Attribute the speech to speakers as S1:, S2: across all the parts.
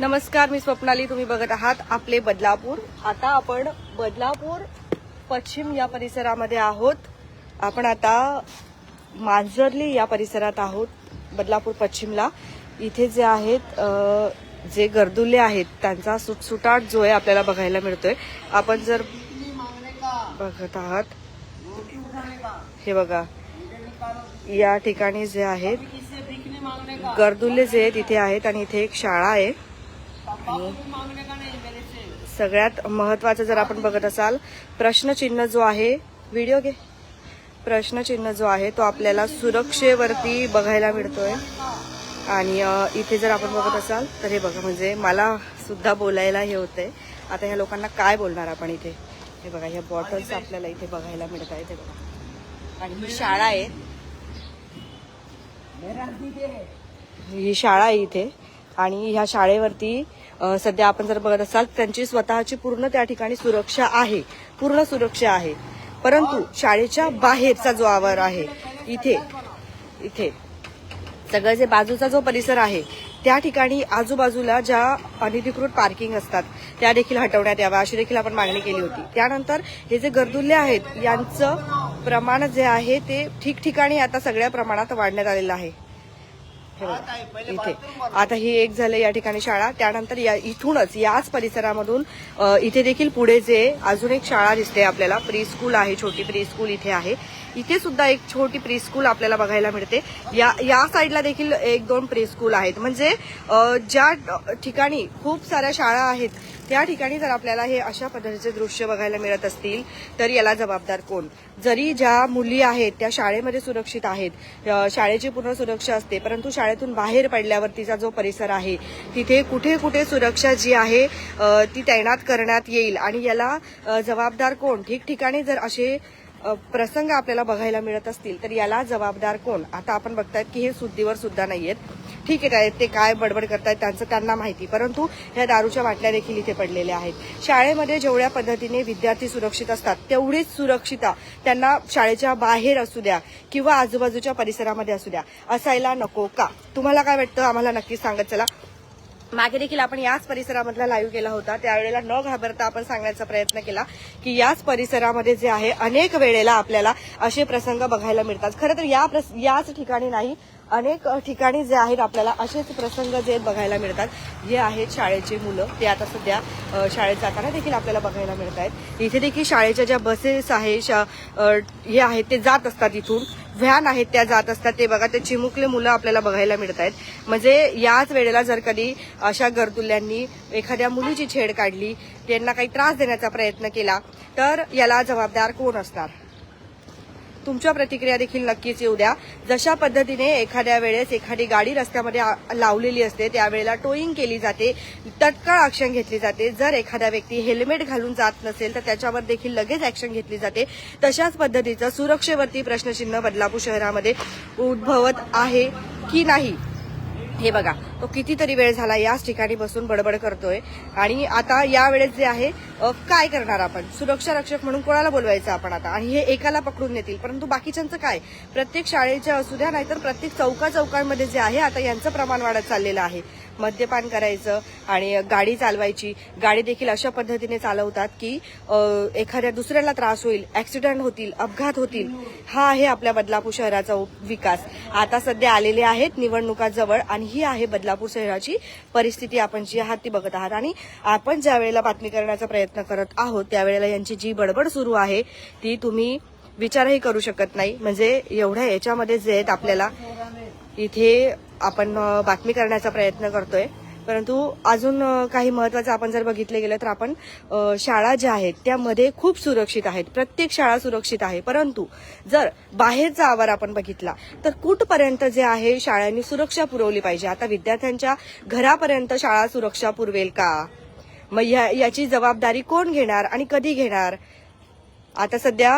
S1: नमस्कार मी स्वप्नाली. तुम्ही बघत आहात आपले बदलापूर. आता आपण बदलापूर पश्चिम या परिसरामध्ये आहोत. आपण आता मांजरली या परिसरात आहोत बदलापूर पश्चिमला. इथे जे आहेत जे गर्दुले आहेत त्यांचा सुटसुटाट जो आहे आपल्याला बघायला मिळतोय. आपण जर बघत आहात हे बघा. या ठिकाणी जे आहेत गर्दुल्ले जे आहेत इथे आहेत आणि इथे एक शाळा आहे. आणि सगळ्यात महत्वाचं जर आपण बघत असाल प्रश्नचिन्ह जो आहे व्हिडिओ घे. प्रश्नचिन्ह जो आहे तो आपल्याला सुरक्षेवरती बघायला मिळतोय. आणि इथे जर आपण बघत असाल तर हे बघा म्हणजे मला सुद्धा बोलायला हे होतंय. आता ह्या लोकांना काय बोलणार आपण इथे? हे बघा ह्या बॉटल्स आपल्याला इथे बघायला मिळत आहेत हे बघा. आणि ही शाळा आहे. ही शाळा आहे इथे. आणि ह्या शाळेवरती सध्या आपण जर बघत असाल त्यांची स्वतःची पूर्ण त्या ठिकाणी सुरक्षा आहे. पूर्ण सुरक्षा आहे. परंतु शाळेच्या बाहेरचा जो आवार आहे इथे इथे सगळं जे बाजूचा जो परिसर आहे त्या ठिकाणी आजूबाजूला ज्या अनधिकृत पार्किंग असतात त्या देखील हटवण्यात याव्या अशी देखील आपण मागणी केली होती. त्यानंतर हे जे गर्दुल्ले आहेत यांचं प्रमाण जे आहे ते ठिकठिकाणी आता सगळ्या प्रमाणात वाढण्यात आलेलं आहे. इथे. आता ही एक झालं या ठिकाणी शाळा. त्यानंतर या इथूनच याच परिसरामधून इथे देखील पुढे जे अजून एक शाळा दिसते आपल्याला प्री स्कूल आहे छोटी प्री स्कूल इथे आहे. इथे सुद्धा एक छोटी प्री स्कूल आपल्याला बघायला मिळते. या या साईडला देखील एक दोन प्री स्कूल आहेत. म्हणजे ज्या ठिकाणी खूप साऱ्या शाळा आहेत त्या ठिकाणी जर आपल्याला हे अशा पद्धतीचे दृश्य बघायला मिळत असतील तर याला जबाबदार कोण? जरी ज्या मुली आहेत त्या शाळेमध्ये सुरक्षित आहेत शाळेची पूर्ण सुरक्षा असते परंतु शाळेतून बाहेर पडल्यावरतीचा जो परिसर आहे तिथे कुठे कुठे सुरक्षा जी आहे ती तैनात करण्यात येईल. आणि याला जबाबदार कोण? ठिकठिकाणी जर असे प्रसंग आपल्याला बघायला मिळत असतील तर याला जबाबदार कोण? आता आपण बघतायत की हे सुद्धीवर सुद्धा नाहीयेत. ठीक आहे काय ते काय बडबड करतायत त्यांचं त्यांना माहिती. परंतु ह्या दारूच्या बाटल्या देखील इथे पडलेल्या आहेत. शाळेमध्ये जेवढ्या पद्धतीने विद्यार्थी सुरक्षित असतात तेवढीच सुरक्षिता त्यांना शाळेच्या बाहेर असू द्या किंवा आजूबाजूच्या परिसरामध्ये असू द्या. असायला नको का? तुम्हाला काय वाटतं? आम्हाला नक्कीच सांगत चला. मागे देखील आपण याच परिसरामधला लाईव्ह केला होता. त्यावेळेला न घाबरता आपण सांगण्याचा प्रयत्न केला की याच परिसरामध्ये जे आहे अनेक वेळेला आपल्याला असे प्रसंग बघायला मिळतात. खरं तर या प्रस- याच ठिकाणी नाही अनेक ठिकाणी जे आहेत आपल्याला असेच प्रसंग जे बघायला मिळतात. जे आहेत शाळेची मुलं ते आता सध्या शाळेत जाताना देखील आपल्याला बघायला मिळत आहेत इथे देखील शाळेच्या ज्या बसेस आहे शा- हे आहेत ते जात असतात इथून. व्हॅन आहेत त्या जात असतात ते बघा ते चिमुकले मुलं आपल्याला बघायला मिळत आहेत म्हणजे याच वेळेला जर कधी अशा गरतुल्यांनी एखाद्या मुलीची छेड काढली त्यांना काही त्रास देण्याचा प्रयत्न केला तर याला जबाबदार कोण असणार? तुमच्या प्रतिक्रिया देखील नक्कीच येऊ द्या. जशा पद्धतीने एखाद्या वेळेस एखादी गाडी रस्त्यामध्ये लावलेली असते त्यावेळेला टोईंग केली जाते तत्काळ ऍक्शन घेतली जाते. जर एखादा व्यक्ती हेल्मेट घालून जात नसेल तर त्याच्यावर देखील लगेच ऍक्शन घेतली जाते. तशाच पद्धतीचं सुरक्षेवरती प्रश्नचिन्ह बदलापूर शहरामध्ये उद्भवत आहे की नाही? हे बघा तो कितीतरी वेळ झाला याच ठिकाणी बसून बडबड करतोय. आणि आता या वेळेस जे आहे काय करणार आपण? सुरक्षा रक्षक म्हणून कोणाला बोलवायचं आपण आता? आणि हे एकाला पकडून नेतील. परंतु बाकीच्यांचं काय? प्रत्येक शाळेच्या असू द्या नाहीतर प्रत्येक चौका चौकांमध्ये जे आहे आता यांचं प्रमाण वाढत चाललेलं आहे. मद्यपान करायचं आणि गाडी चालवायची. गाडी देखील अशा पद्धतीने चालवतात की एखाद्या दुसऱ्याला त्रास होईल ऍक्सिडेंट होतील अपघात होतील हा आहे आपल्या बदलापूर शहराचा विकास. आता सध्या आलेले आहेत निवडणुका जवळ आणि ही आहे बदलापूर शहराची परिस्थिती आपण जी आहात ती बघत आहात. आणि आपण ज्या वेळेला बातमी करण्याचा प्रयत्न करत आहोत त्यावेळेला यांची जी बडबड सुरू आहे ती तुम्ही विचारही करू शकत नाही. म्हणजे एवढ्या याच्यामध्ये जे आहेत आपल्याला इथे आपण बातमी करण्याचा प्रयत्न करतोय. परंतु अजून काही महत्वाचं आपण जर बघितलं गेलं तर आपण शाळा ज्या आहेत त्यामध्ये खूप सुरक्षित आहेत. प्रत्येक शाळा सुरक्षित आहे. परंतु जर बाहेरचा आवार आपण बघितला तर कुठपर्यंत जे आहे शाळांनी सुरक्षा पुरवली पाहिजे? आता विद्यार्थ्यांच्या घरापर्यंत शाळा सुरक्षा पुरवेल का? मग या- याची जबाबदारी कोण घेणार आणि कधी घेणार? आता सध्या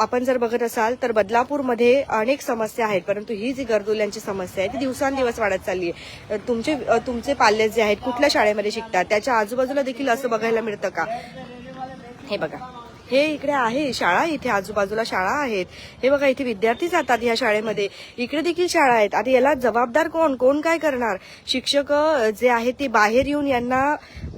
S1: आपण जर बघत असाल तर बदलापूरमध्ये अनेक समस्या आहेत. परंतु ही जी गर्दुल्यांची समस्या आहे ती दिवसांदिवस वाढत चालली आहे. तुमचे तुमचे पाल्य जे आहेत कुठल्या शाळेमध्ये शिकतात? त्याच्या आजूबाजूला देखील असं बघायला मिळतं का? हे बघा. हे इकडे आहे शाळा इथे आजूबाजूला शाळा आहेत. हे बघा इथे विद्यार्थी जातात ह्या शाळेमध्ये. इकडे देखील शाळा आहेत. आता याला जबाबदार कोण? कोण काय करणार? शिक्षक जे आहेत ते बाहेर येऊन यांना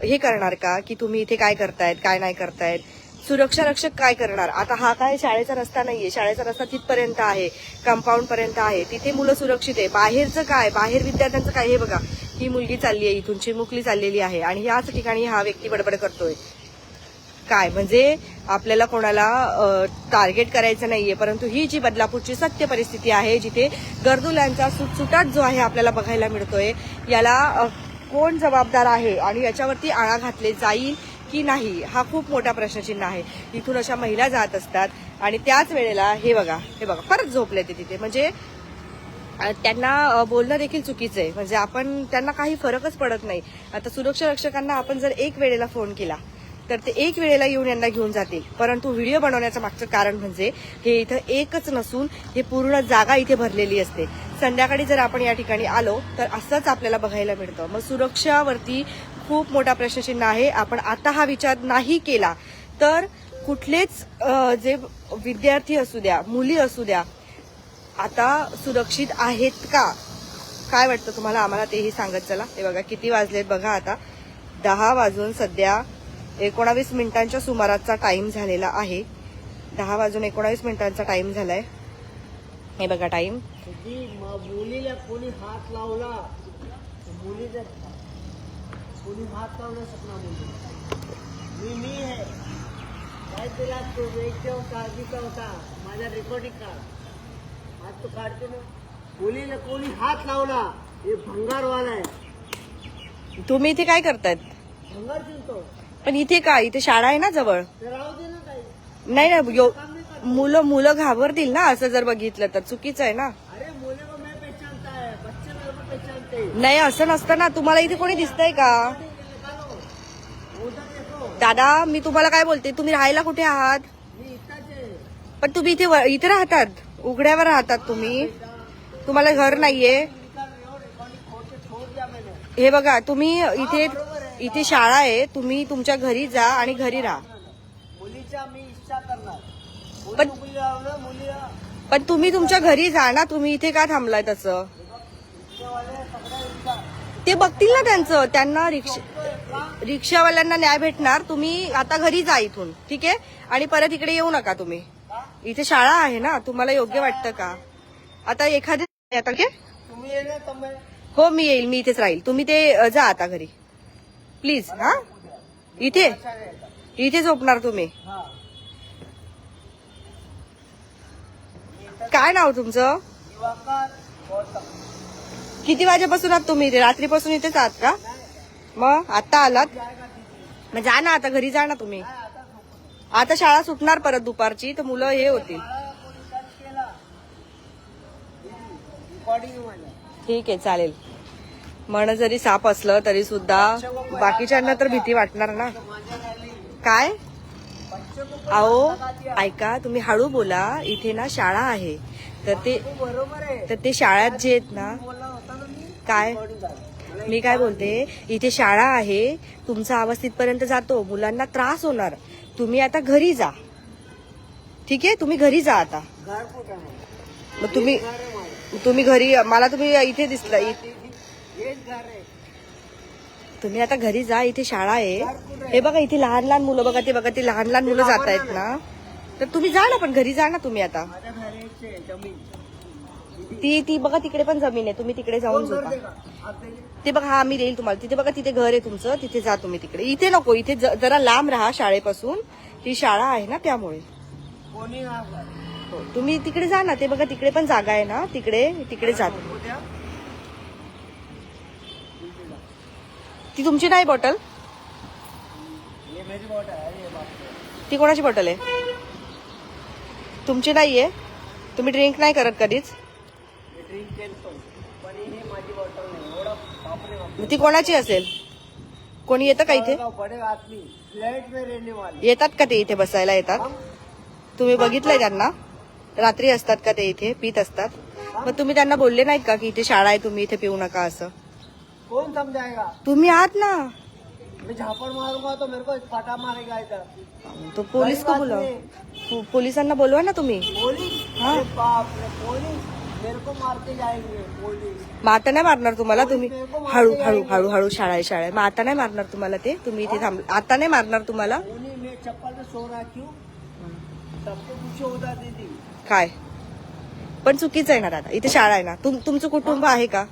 S1: हे करणार का? की तुम्ही इथे काय करतायत काय नाही करतायत? सुरक्षा रक्षक काय करणार? आता हा काय शाळेचा रस्ता नाहीये. शाळेचा रस्ता तिथपर्यंत आहे कंपाऊंड पर्यंत आहे. तिथे मुलं सुरक्षित आहे. बाहेरचं काय? बाहेर विद्यार्थ्यांचं काय? हे बघा. ही मुलगी चालली आहे इथून. चिमुकली चाललेली आहे. आणि याच ठिकाणी हा व्यक्ती बडबड करतोय. काय? म्हणजे आपल्याला कोणाला टार्गेट करायचं नाहीये. परंतु ही जी बदलापूरची सत्य परिस्थिती आहे जिथे गर्दुल्यांचा सुटसुटाट जो आहे आपल्याला बघायला मिळतोय याला कोण जबाबदार आहे? आणि याच्यावरती आळा घातले जाईल की नाही हा खूप मोठा प्रश्नचिन्ह आहे. इथून अशा महिला जात असतात आणि त्याच वेळेला हे बघा हे बघा परत झोपले ते तिथे. म्हणजे त्यांना बोलणं देखील चुकीचं आहे. म्हणजे आपण त्यांना काही फरकच पडत नाही. आता सुरक्षा रक्षकांना आपण जर एक वेळेला फोन केला तर ते एक वेळेला येऊन यांना घेऊन जातील. परंतु व्हिडिओ बनवण्याचं मागचं कारण म्हणजे हे इथं एकच नसून हे पूर्ण जागा इथे भरलेली असते. संध्याकाळी जर आपण या ठिकाणी आलो तर असंच आपल्याला बघायला मिळतं. मग सुरक्षावरती खूप मोठा प्रश्नचिन्ह आहे. आपण आता हा विचार नाही केला तर कुठलेच जे विद्यार्थी असू द्या मुली असू द्या आता सुरक्षित आहेत का? काय वाटतं तुम्हाला? आम्हाला तेही सांगत चला. हे बघा किती वाजलेत बघा आता. दहा वाजून सध्या एकोणावीस मिनिटांच्या सुमाराचा टाईम झालेला आहे. दहा वाजून एकोणावीस मिनिटांचा टाईम झालाय. हे बघा
S2: टाईम मुलीला कोणी हात लावला मुलीला कोणी हात लावू नाही शकणार मुली मी मी आहे काय तुला तो? वेगचा होता आधीचा होता. माझा रेकॉर्डिंग काढ. आज तो काढते ना. मुलीला कोणी हात लावला. हे भंगारवाला आहे.
S1: तुम्ही इथे काय करतायत?
S2: भंगार चिंतो.
S1: पण इथे काय इथे शाळा आहे ना जवळ? नाही ना यो- मुलं मुलं घाबरतील ना असं जर बघितलं तर. चुकीचं आहे ना
S2: अरे मुले को मैं पहचानता है बच्चे मेरे को पहचानते हैं।
S1: नाही असं नसतं ना तुम्हाला इथे कोणी दिसतंय का? दादा मी तुम्हाला काय बोलते? तुम्ही राहायला कुठे आहात? पण तुम्ही इथे इथे राहतात. उघड्यावर राहतात तुम्ही. तुम्हाला घर नाहीये. हे बघा तुम्ही इथे इथे शाळा आहे. तुम्ही तुमच्या घरी जा आणि घरी राहा. पण- पण तुम्ही तुमच्या घरी जा ना. तुम्ही इथे का थांबलाय तसं? ते बघतील ना त्यांचं. त्यांना रिक्षा? रिक्षावाल्यांना न्याय भेटणार. तुम्ही आता घरी जा इथून. ठीक आहे? आणि परत इकडे येऊ नका तुम्ही. इथे शाळा आहे ना. तुम्हाला योग्य वाटतं का? आता एखादी आता हो मी येईल. मी इथेच राहील. तुम्ही ते जा आता घरी. प्लीज हा? इथे. इथे झोपणार तुम्ही. काय नाव तुमचं? किती वाजेपासून आहात तुम्ही? इथे रात्रीपासून इथेच आहात का? मग आता आलात? मग जा ना आता घरी जा ना तुम्ही.
S2: आता
S1: शाळा सुटणार परत दुपारची तर मुलं हे होतील. ठीक आहे चालेल. मन जरी साप असलं तरी सुद्धा बाकीच्यांना तर भीती वाटणार ना. काय? अहो ऐका तुम्ही हळू बोला. इथे ना शाळा आहे. तर ते
S2: बरोबर आहे
S1: तर ते शाळेत जे आहेत ना काय? मी काय बोलते? इथे शाळा आहे तुमचा आवाज तिथपर्यंत जातो मुलांना त्रास होणार. तुम्ही आता घरी जा. ठीक आहे? तुम्ही घरी जा आता. मग तुम्ही तुम्ही घरी मला तुम्ही इथे दिसला इ- तुम्ही आता घरी जा इथे शाळा आहे. हे बघा इथे लहान लहान मुलं बघा ते बघा ते लहान लहान मुलं जात आहेत ना. तर तुम्ही जा ना पण घरी जा ना तुम्ही आता
S2: माझ्या घराचे आहे जमीन
S1: ती ती बघा तिकडे पण जमीन आहे. तुम्ही तिकडे जाऊन झोपा. ते बघा हा मी देईल तुम्हाला. तिथे बघा तिथे घर आहे तुमचं. तिथे जा तुम्ही तिकडे. इथे नको. इथे ज- जरा लांब राहा शाळेपासून. ती शाळा आहे ना त्यामुळे.
S2: कोणी हा.
S1: हो, तुम्ही तिकडे जा ना. ते बघा तिकडे पण जागा आहे ना. तिकडे तिकडे जा. ती तुमची नाही बॉटल?
S2: ये मेरी बॉटल है ये बाप
S1: ती कोणाची बॉटल आहे? तुमची नाहीये. तुम्ही ड्रिंक नाही करत कधीच.
S2: ड्रिंक केलतो. पण ही माझी बॉटल नाही. एवढा बापरे बाप.
S1: मग ती कोणाची असेल? कोणी येतं का इथे?
S2: बड़े फ्लैट वाले
S1: येतात का ते इथे बसायला येतात? तुम्ही बघितलंय त्यांना? रात्री असतात का ते इथे? पित असतात? मग तुम्ही त्यांना बोलले नाहीत का की इथे शाळा आहे तुम्ही इथे पिऊ नका असं?
S2: कौन समझाएगा
S1: तुम्ही आहात ना.
S2: मैं झापड़ मारूंगा तो मेरे को पाटा मारेगा इधर.
S1: तो पोलीस को। पो- पोलिसांना बोलवा ना तुम्ही.
S2: पुलिस?
S1: हाँ।
S2: अरे बाप रे पुलिस?
S1: मग आता नाही मारणार तुम्हाला तुम्ही? हळू हळू. हळू हळू शाळा शाळा मग आता नाही मारणार तुम्हाला ते? तुम्ही इथे थांब आता नाही मारणार तुम्हाला?
S2: क्यों सबको पूछो होता दीदी?
S1: काय? पण चुकीचं आहे ना दादा. इथे शाळा आहे ना. तुम तुमचं कुटुंब आहे का?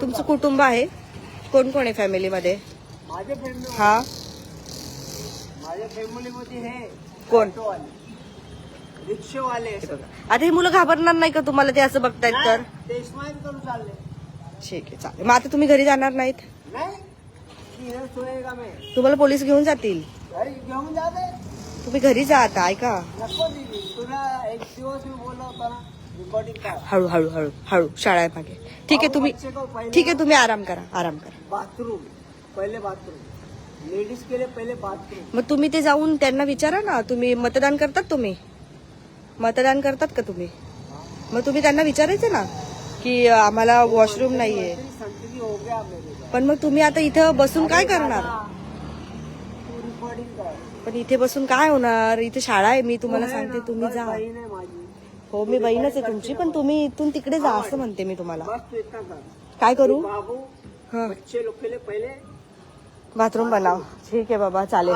S1: तुमचं? कुटुंब आहे? कोण कोण आहे फॅमिलीमध्ये हा?
S2: माझ्या फॅमिली मध्ये हे
S1: कोण?
S2: रिक्षावाले.
S1: आता ही मुलं घाबरणार नाही का तुम्हाला ते असं बघतायत तर?
S2: नाही, ते स्माईल करून चालले.
S1: ठीक आहे चालेल. मग आता तुम्ही घरी जाणार नाहीत?
S2: नाही. मैं?
S1: तुम्हाला पोलीस घेऊन जातील.
S2: घरी घेऊन जाते
S1: तुम्ही घरी जा आता ऐका.
S2: नको दीदी तुला एक दिवस मी बोलला होता ना रिकॉर्डिंग कर.
S1: हळू हळू हळू हळू शाळा आहे मागे. ठीक आहे तुम्ही
S2: बच्चे को पहले
S1: ठीक आहे तुम्ही आराम करा आराम करा.
S2: बाथरूम पहले बाथरूम. लेडीज के लिए पहले बाथरूम.
S1: मग तुम्ही ते जाऊन त्यांना विचारा ना तुम्ही मतदान करतात तुम्ही? मतदान करतात का तुम्ही? मग तुम्ही त्यांना विचारायचं ना की आम्हाला वॉशरूम नाहीये.
S2: हो.
S1: पण मग तुम्ही आता इथं बसून काय करणार? पण इथे बसून काय होणार? इथे शाळा आहे मी तुम्हाला
S2: आहे
S1: सांगते तुम्ही जा. हो मी बहीणच आहे तुमची पण तुम्ही इथून तिकडे जा असं म्हणते मी तुम्हाला. काय करू? हा. बाथरूम बनाव ठीक आहे बाबा चालेल.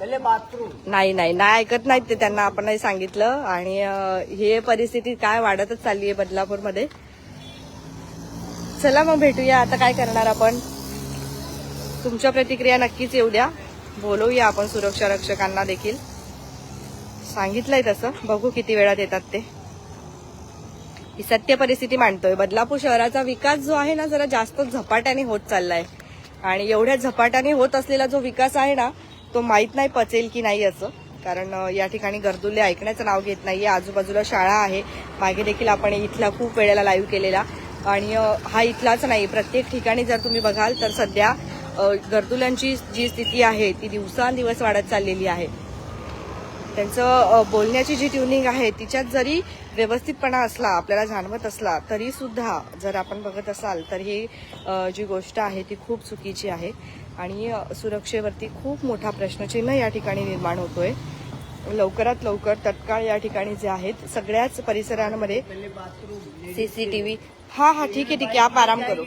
S1: नाही नाही नाही ऐकत नाहीत ते त्यांना आपण नाही सांगितलं. आणि हे परिस्थिती काय वाढतच चालली आहे बदलापूरमध्ये. चला मग भेटूया. आता काय करणार आपण? तुमच्या प्रतिक्रिया नक्कीच येऊ द्या बोलवूया आपण सुरक्षा रक्षकांना देखील. सांगितलंय तसं. बघू किती वेळात येतात ते. ही सत्य परिस्थिती मांडतोय. बदलापूर शहराचा विकास जो आहे ना जरा जास्त झपाट्याने होत चाललाय. आणि एवढ्या झपाट्याने होत असलेला जो विकास आहे ना तो माहीत नाही पचेल की नाही असं कारण या ठिकाणी गर्दुल्ले ऐकण्याचं नाव घेत नाहीये. आजूबाजूला शाळा आहे. मागे देखील आपण इथला खूप वेळेला लाईव्ह केलेला. आणि हा इथलाच नाही. प्रत्येक ठिकाणी जर तुम्ही बघाल तर सध्या गर्दुल्यांची जी स्थिती आहे ती दिवसांदिवस वाढत चाललेली आहे. त्यांचं बोलण्याची जी ट्युनिंग आहे तिच्यात जरी व्यवस्थितपणा असला आपल्याला जाणवत असला तरी सुद्धा जर आपण बघत असाल तर ही जी गोष्ट आहे ती खूप चुकीची आहे. आणि सुरक्षेवरती खूप मोठा प्रश्नचिन्ह या ठिकाणी निर्माण होतोय. लवकरात लवकर तत्काळ या ठिकाणी जे आहेत सगळ्याच परिसरांमध्ये सीसीटीव्ही हा हा ठीक आहे ठीक आहे आप आराम करू.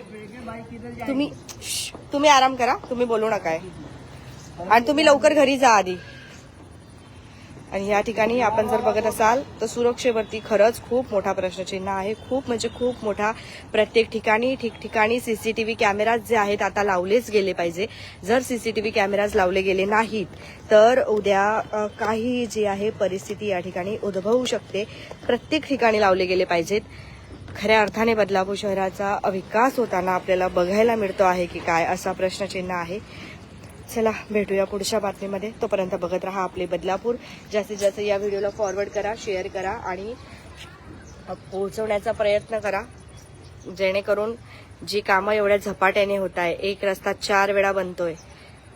S1: तुम्ही तुम्ही आराम करा तुम्ही बोलू नका. आणि तुम्ही लवकर घरी जा आधी. आणि या ठिकाणी आपण जर बघत असाल तर सुरक्षेवरती खरंच खूप मोठा प्रश्नचिन्ह आहे. खूप म्हणजे खूप मोठा प्रत्येक ठिकाणी ठिकठिकाणी सीसीटीव्ही कॅमेराज जे आहेत आता लावलेच गेले पाहिजे. जर सीसीटीव्ही कॅमेराज लावले गेले नाहीत तर उद्या काही जी आहे परिस्थिती या ठिकाणी उद्भवू शकते. प्रत्येक ठिकाणी लावले गेले पाहिजेत. खऱ्या अर्थाने बदलापूर शहराचा विकास होताना आपल्याला बघायला मिळतो आहे की काय असा प्रश्नचिन्ह आहे. चला भेटूया पुढच्या बातमीमध्ये. तोपर्यंत बघत राहा आपले बदलापूर. जास्तीत जास्त या व्हिडिओला फॉरवर्ड करा शेअर करा आणि पोहोचवण्याचा प्रयत्न करा. जेणेकरून जी कामं एवढ्या झपाट्याने होत आहे एक रस्ता चार वेळा बनतोय.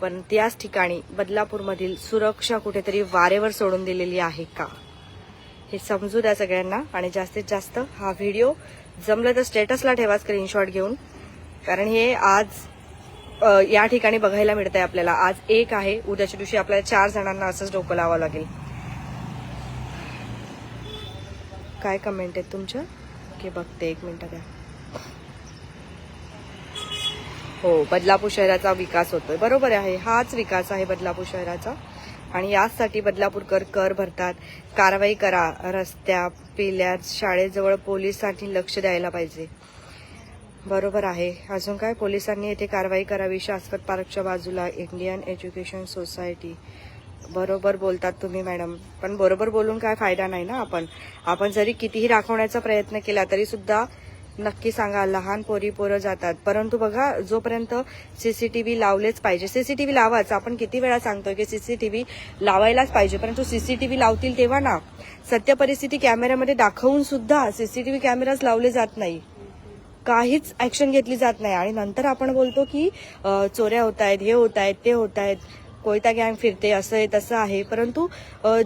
S1: पण त्याच ठिकाणी बदलापूरमधील सुरक्षा कुठेतरी वारेवर सोडून दिलेली आहे का? हे समजू द्या सगळ्यांना. आणि जास्तीत जास्त हा व्हिडिओ जमलं तर स्टेटसला ठेवा स्क्रीनशॉट घेऊन. कारण हे आज या ठिकाणी बघायला मिळत आहे आपल्याला. आज एक आहे. उद्याच्या दिवशी आपल्याला चार जणांना असंच डोकं लावावं लागेल. काय कमेंट आहेत तुमच्या? ओके बघते. एक मिनिट द्या. हो बदलापूर शहराचा विकास होतोय. बरोबर आहे. हाच विकास आहे बदलापूर शहराचा. आणि याचसाठी बदलापूरकर कर भरतात. कारवाई करा. रस्त्या पेल्या शाळेजवळ पोलिसांनी लक्ष द्यायला पाहिजे. बरोबर आहे. अजून काय? पोलिसांनी येथे कारवाई करावी शाश्वत पार्कच्या बाजूला इंडियन एज्युकेशन सोसायटी. बरोबर बोलतात तुम्ही मॅडम. पण बरोबर बोलून काय फायदा नाही ना आपण. आपण जरी कितीही राखवण्याचा प्रयत्न केला तरी सुद्धा नक्की सांगा लहान पोरी पोरं जातात. परंतु बघा जोपर्यंत सीसीटीव्ही लावलेच पाहिजे. सीसीटीव्ही लावाच. आपण किती वेळा सांगतोय की सीसीटीव्ही लावायलाच पाहिजे परंतु सीसीटीव्ही लावतील तेव्हा ना. सत्य परिस्थिती कॅमेऱ्यामध्ये दाखवून सुद्धा सीसीटीव्ही कॅमेराच लावले जात नाही. काहीच ऍक्शन घेतली जात नाही. आणि नंतर आपण बोलतो की चोऱ्या होत आहेत हे होत आहेत ते होत आहेत कोयता गँग फिरते असं आहे तसं आहे. परंतु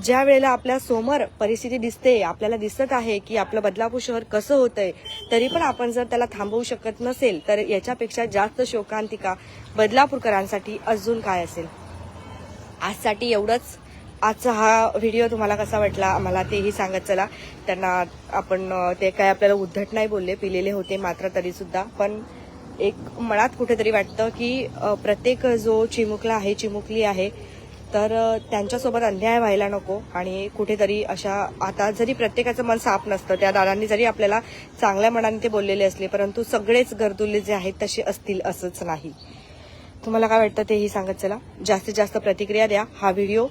S1: ज्या वेळेला आपल्यासमोर परिस्थिती दिसते आपल्याला दिसत आहे की आपलं बदलापूर शहर कसं होतंय तरी पण आपण जर त्याला थांबवू शकत नसेल तर याच्यापेक्षा जास्त शोकांतिका बदलापूरकरांसाठी अजून काय असेल? आजसाठी एवढंच. आजचा हा व्हिडिओ तुम्हाला कसा वाटला आम्हाला तेही सांगत चला. त्यांना आपण ते काय आपल्याला उद्धट नाही बोलले पिलेले होते मात्र तरी सुद्धा पण एक मनात कुठेतरी वाटतं की प्रत्येक जो चिमुकला आहे चिमुकली आहे तर त्यांच्यासोबत अन्याय व्हायला नको. आणि कुठेतरी अशा आता जरी प्रत्येकाचं मन साफ नसतं त्या दादांनी जरी आपल्याला चांगल्या मनाने ते बोललेले असले परंतु सगळेच गर्दुल्ले जे आहेत तसे असतील असंच नाही. तुम्हाला काय वाटतं तेही सांगत चला. जास्तीत जास्त प्रतिक्रिया द्या हा व्हिडिओ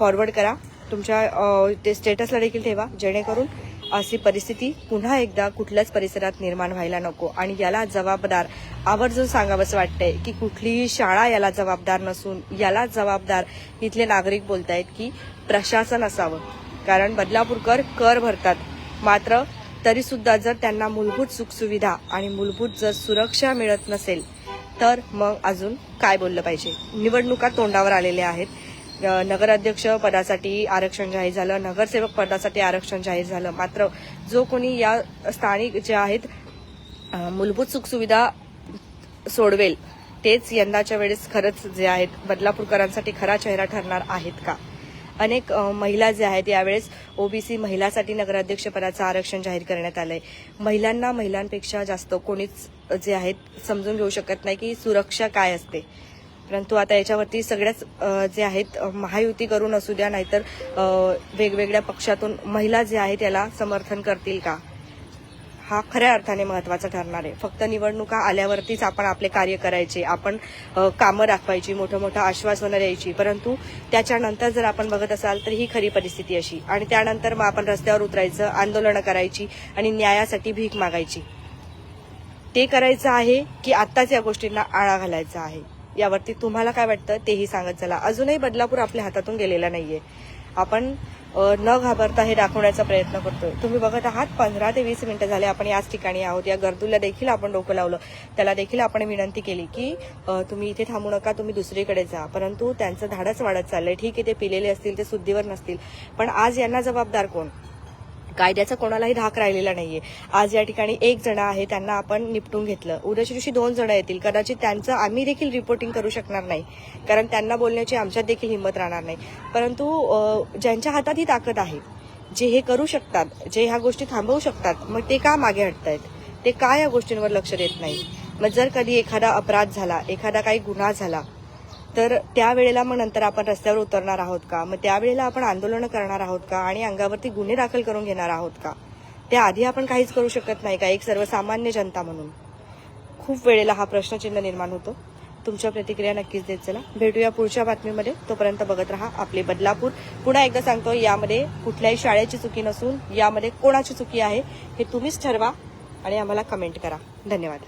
S1: फॉरवर्ड करा. तुमच्या ते स्टेटसला देखील ठेवा. जेणेकरून अशी परिस्थिती पुन्हा एकदा कुठल्याच परिसरात निर्माण व्हायला नको. आणि याला जबाबदार आवर्जून सांगावंसं वाटतंय की कुठलीही शाळा याला जबाबदार नसून याला जबाबदार इथले नागरिक बोलतायत की प्रशासन असावं. कारण बदलापूरकर कर भरतात. मात्र तरी सुद्धा जर त्यांना मूलभूत सुखसुविधा आणि मूलभूत जर सुरक्षा मिळत नसेल तर मग अजून काय बोललं पाहिजे? निवडणुका तोंडावर आलेल्या आहेत. नगराध्यक्ष पदासाठी आरक्षण जाहीर झालं नगरसेवक पदासाठी आरक्षण जाहीर झालं. मात्र जो कोणी या स्थानिक जे आहेत मूलभूत सुखसुविधा सोडवेल तेच यंदाच्या वेळेस खरंच जे आहेत बदलापूरकरांसाठी खरा चेहरा ठरणार आहेत का? अनेक महिला जे आहेत यावेळेस ओबीसी महिलासाठी नगराध्यक्षपदाचं आरक्षण जाहीर करण्यात आलंय. महिलांना महिलांपेक्षा जास्त कोणीच जे आहेत समजून घेऊ शकत नाही की सुरक्षा काय असते. परंतु आता याच्यावरती सगळ्याच जे आहेत महायुती करून असू द्या नाहीतर वेगवेगळ्या पक्षातून महिला जे आहेत याला समर्थन करतील का? हा खऱ्या अर्थाने महत्त्वाचा ठरणार आहे. फक्त निवडणुका आल्यावरतीच आपण आपले कार्य करायचे आपण कामं दाखवायची मोठं मोठं आश्वासनं द्यायची. परंतु त्याच्यानंतर जर आपण बघत असाल तर ही खरी परिस्थिती अशी. आणि त्यानंतर मग आपण रस्त्यावर उतरायचं आंदोलनं करायची आणि न्यायासाठी भीक मागायची. ते करायचं आहे की आत्ताच या गोष्टींना आळा घालायचा आहे? यावरती तुम्हाला काय वाटतं तेही सांगत चला. अजूनही बदलापूर आपल्या हातातून गेलेला नाहीये. आपण न घाबरता हे दाखवण्याचा प्रयत्न करतोय. तुम्ही बघत आहात पंधरा ते वीस मिनिटं झाले आपण याच ठिकाणी आहोत. या गर्दूला देखील आपण डोकं लावलं. त्याला देखील आपण विनंती केली की तुम्ही इथे थांबू नका तुम्ही दुसरीकडे जा. परंतु त्यांचं धाडच वाढत चाललंय. ठीक आहे ते पिलेले असतील ते सुद्धीवर नसतील. पण आज यांना जबाबदार कोण? कायद्याचा कोणालाही धाक राहिलेला नाहीये. आज या ठिकाणी एक जण आहे त्यांना आपण निपटून घेतलं. उद्याच्या दिवशी दोन जण येतील. कदाचित त्यांचं आम्ही देखील रिपोर्टिंग करू शकणार नाही. कारण त्यांना बोलण्याची आमच्यात देखील हिंमत राहणार नाही. परंतु ज्यांच्या हातात ही ताकद आहे जे हे करू शकतात जे ह्या गोष्टी थांबवू शकतात मग ते का मागे हटतायत? ते का या गोष्टींवर लक्ष देत नाही? मग जर कधी एखादा अपराध झाला एखादा काही गुन्हा झाला तर त्यावेळेला मग नंतर आपण रस्त्यावर उतरणार आहोत का? मग त्यावेळेला आपण आंदोलनं करणार आहोत का? आणि अंगावरती गुन्हे दाखल करून घेणार आहोत का? त्याआधी आपण काहीच करू शकत नाही का? एक सर्वसामान्य जनता म्हणून. खूप वेळेला हा प्रश्नचिन्ह निर्माण होतो. तुमच्या प्रतिक्रिया नक्कीच देत चला. भेटूया पुढच्या बातमीमध्ये. तोपर्यंत बघत राहा आपले बदलापूर. पुन्हा एकदा सांगतो यामध्ये कुठल्याही शाळेची चुकी नसून यामध्ये कोणाची चुकी आहे हे तुम्हीच ठरवा आणि आम्हाला कमेंट करा. धन्यवाद.